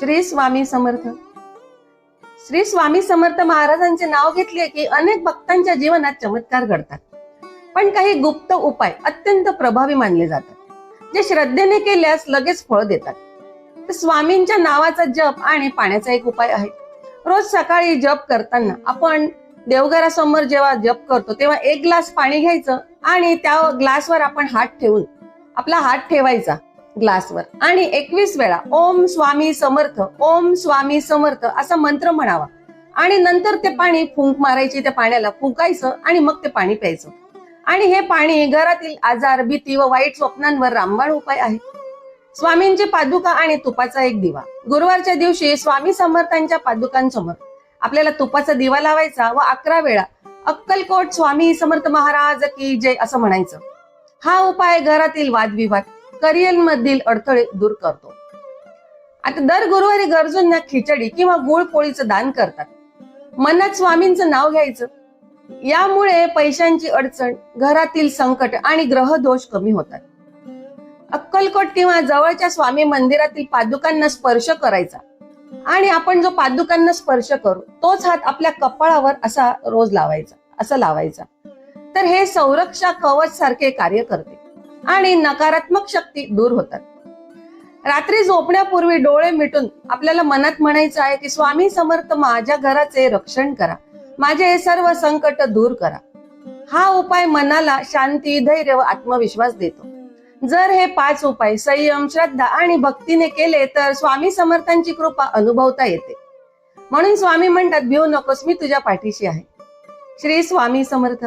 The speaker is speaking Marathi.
श्री स्वामी समर्थ. श्री स्वामी समर्थ महाराजांचे नाव घेतले की अनेक भक्तांच्या जीवनात चमत्कार घडतात. पण काही गुप्त उपाय अत्यंत प्रभावी मानले जातात जे श्रद्धेने केल्यास लगेच फळ देतात. तर स्वामींच्या नावाचा जप आणि पाण्याचा एक उपाय आहे. रोज सकाळी जप करताना आपण देवघरासमोर जेव्हा जप करतो तेव्हा एक ग्लास पाणी घ्यायचं आणि त्या ग्लासवर आपण हात ठेवून आपला हात ठेवायचा. ग्लासवर. आणि एकवीस वेळा ओम स्वामी समर्थ ओम स्वामी समर्थ असा मंत्र म्हणावा. आणि नंतर ते पाणी फुंक मारायची त्या पाण्याला फुंकायचं आणि मग ते पाणी प्यायचं. आणि हे पाणी घरातील आजार भीती व वाईट स्वप्नांवर रामबाण उपाय आहे. स्वामींची पादुका आणि तुपाचा एक दिवा. गुरुवारच्या दिवशी स्वामी समर्थांच्या पादुकांसमोर आपल्याला तुपाचा दिवा लावायचा व अकरा वेळा अक्कलकोट स्वामी समर्थ महाराज की जय असं म्हणायचं. हा उपाय घरातील वादविवाद करिअर मधील अडथळे दूर करतो. आता दर गुरुवारी गरजूंना खिचडी किंवा गुळ पोळीचं दान करतात. मनात स्वामींचं नाव घ्यायचं. यामुळे पैशांची अडचण घरातील संकट आणि ग्रह दोष कमी होतात. अक्कलकोट किंवा जवळच्या स्वामी मंदिरातील पादुकांना स्पर्श करायचा. आणि आपण जो पादुकांना स्पर्श करू तोच हात आपल्या कपाळावर असा रोज लावायचा असं लावायचा. तर हे संरक्षा कवच सारखे कार्य करते. आणि नकारात्मक शक्ती दूर होतात. रात्री झोपण्यापूर्वी डोळे मिटून आपल्याला मनात म्हणायचं आहे की स्वामी समर्थ माझ्या घराचे रक्षण करा. माझे हे सर्व संकट दूर करा. हा उपाय मनाला शांती धैर्य व आत्मविश्वास देतो. जर हे पाच उपाय संयम श्रद्धा आणि भक्तीने केले तर स्वामी समर्थांची कृपा अनुभवता येते. म्हणून स्वामी म्हणतात भिऊ नकोस मी तुझ्या पाठीशी आहे. श्री स्वामी समर्थ.